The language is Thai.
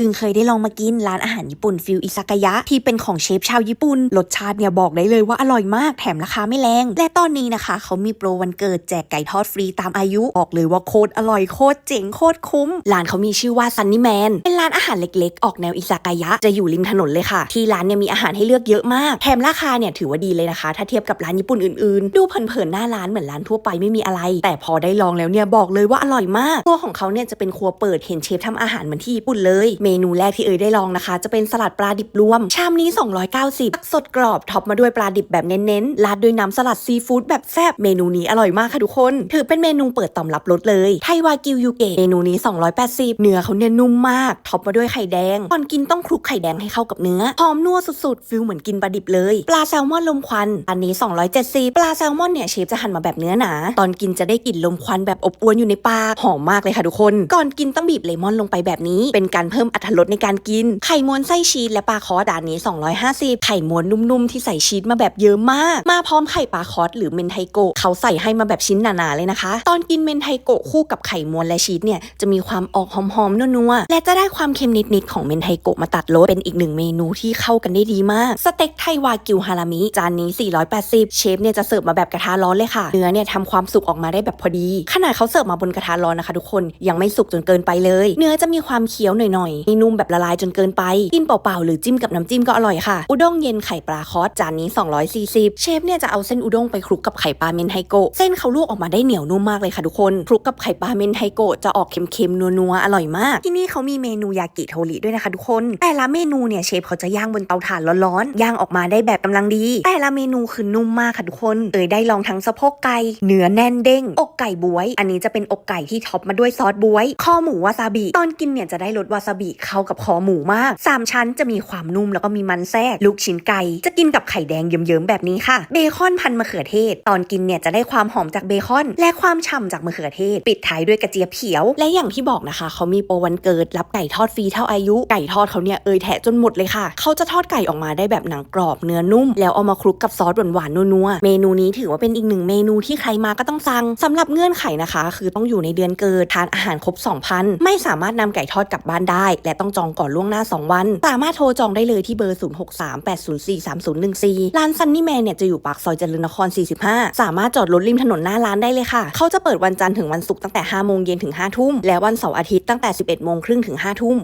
อึงเคยได้ลองมากินร้านอาหารญี่ปุ่นฟิลอิซากายะ ที่เป็นของเชฟชาวญี่ปุ่น รสชาติเนี่ยบอกได้เลยว่าอร่อยมากแถมราคาไม่แรง และตอนนี้นะคะ เขามีโปรวันเกิดแจกไก่ทอดฟรีตามอายุ บอกเลยว่าโคตรอร่อยโคตรเจ๋งโคตรคุ้ม ร้านเขามีชื่อว่าซันนี่แมน เป็นร้านอาหารเล็กๆ ออกแนวอิซากายะ จะอยู่ริมถนนเลยค่ะ ที่ร้านเนี่ยมีอาหารให้เลือกเยอะมาก แถมราคาเนี่ยถือว่าดีเลยนะคะ ถ้าเทียบกับร้านญี่ปุ่นอื่นๆ ดูเผินๆหน้าร้านเหมือนร้านทั่วไปไม่มีอะไร แต่พอได้ลองแล้วเนี่ยบอกเลยว่าอร่อยมาก ครัวของเขาเนี่ยจะเป็นครัวเปิดเห็นเชฟทำอาหารเหมือนที่ญี่ปุ่นเลยเมนูแรกที่เอ่ยได้ลองนะคะ จะเป็นสลัดปลาดิบรวม ชามนี้ 290ผักสดกรอบท็อปมาด้วยปลาดิบแบบเน้นๆราดด้วยน้ำสลัดซีฟู้ดแบบแซ่บเมนูนี้อร่อยมากค่ะทุกคน ถือเป็นเมนูเปิดตำรับรสเลยไทวากิวยูเกะเมนูนี้ 280 เนื้อเขาเนี่ยนุ่มมากท็อปมาด้วยไข่แดงก่อนกินต้องคลุกไข่แดงให้เข้ากับเนื้อหอมนัวสุดๆฟิลเหมือนกินปลาดิบเลย ปลาแซลมอนลมควัน อันนี้ 270 ปลาแซลมอนเนี่ยเชฟจะหั่นมาแบบเนื้อหนา ตอนกินจะได้กลิ่นลมควันแบบอบอวนอยู่ในปากหอมมากเลยค่ะทุกคน ก่อนกินต้องบีบเลมอนลงไปแบบนี้ เป็นการเพิ่มอรรถรสในการกิน ไข่ม้วนไส้ชีสและปลาคอสด่านนี้ 250 ไข่ม้วนนุ่มๆ ที่ใส่ชีสมาแบบเยอะมาก มาพร้อมไข่ปลาคอสหรือเมนไทโกะเขาใส่ให้มาแบบชิ้นหนาๆเลยนะคะ ตอนกินเมนไทโกะคู่กับไข่ม้วนและชีสเนี่ยจะมีความออกหอมๆนัวๆและจะได้ความเค็มนิดๆของเมนไทโกะมาตัดรสเป็นอีกหนึ่งเมนูที่เข้ากันได้ดีมากสเต็กไทวากิวฮารามิจานนี้ 480 เชฟเนี่ยจะเสิร์ฟมาแบบกระทะร้อนเลยค่ะเนื้อเนี่ยทำความสุกออกมาได้แบบพอดี ขนาดเขาเสิร์ฟมาบนกระทะร้อนนะคะ ทุกคนยังไม่สุกจนเกินไปเลย เนื้อจะมีความเคี้ยวหน่อยๆไม่นุ่มแบบละลายจนเกินไป กินเปล่าๆ หรือจิ้มกับน้ำจิ้มก็อร่อยค่ะ อุด้งเย็นไข่ปลาคอสจานนี้ 240 เชฟเนี่ยจะเอาเส้นอุด้งไปคลุกกับไข่ปลาเมนไทโกเส้นเขาลวกออกมาได้เหนียวนุ่มมากเลยค่ะทุกคนคลุกกับไข่ปลาเมนไทโกจะออกเค็มๆนัวๆอร่อยมาก ที่นี่เขามีเมนูยากิโทริด้วยนะคะทุกคน แต่ละเมนูเนี่ยเชฟเขาจะย่างบนเตาถ่านร้อนๆย่างออกมาได้แบบกำลังดี แต่ละเมนูคือนุ่มมากค่ะทุกคนเอยได้ลองทั้งสะโพกไก่เนื้อแน่นเด้งอกไก่บวย อันนี้จะเป็นอกไก่ที่ท็อปมาด้วยซอสบวย ข้อหมูวาซาบิตอนกินเนี่ยจะได้รสวาซาบิเข้ากับคอหมูมากสามชั้นจะมีความนุ่มแล้วก็มีมันแทรก ลูกชิ้นไก่จะกินกับไข่แดงเยิ้มๆแบบนี้ค่ะ เบคอนพันมะเขือเทศ ตอนกินเนี่ยจะได้ความหอมจากเบคอน และความฉ่ำจากมะเขือเทศ ปิดท้ายด้วยกระเจี๊ยบเขียว และอย่างที่บอกนะคะ เขามีโปรวันเกิด รับไก่ทอดฟรีเท่าอายุ ไก่ทอดเขาเนี่ยเอยแทะจนหมดเลยค่ะ เขาจะทอดไก่ออกมาได้แบบหนังกรอบเนื้อนุ่ม แล้วเอามาคลุกกับซอสหวานๆนัวๆเมนูนี้ถือว่าเป็นอีกหนึ่งเมนูที่ใครมาก็ต้องสั่งสำหรับเงื่อนไขนะคะ คือต้องอยู่ในเดือนเกิดทานอาหารครบ2,000ไม่สามารถนำไก่ทอดกลับบ้านได้และต้องจองก่อนล่วงหน้า 2 วัน สามารถโทรจองได้เลยที่เบอร์ 0638043014 ร้านซันนี่แมนเนี่ยจะอยู่ปากซอยเจริญนคร 45 สามารถจอดรถริมถนนหน้าร้านได้เลยค่ะ เขาจะเปิดวันจันทร์ถึงวันศุกร์ตั้งแต่5โมงเย็นถึง5ทุ่ม และวันเสาร์อาทิตย์ตั้งแต่ 11โมงครึ่งถึง5ทุ่ม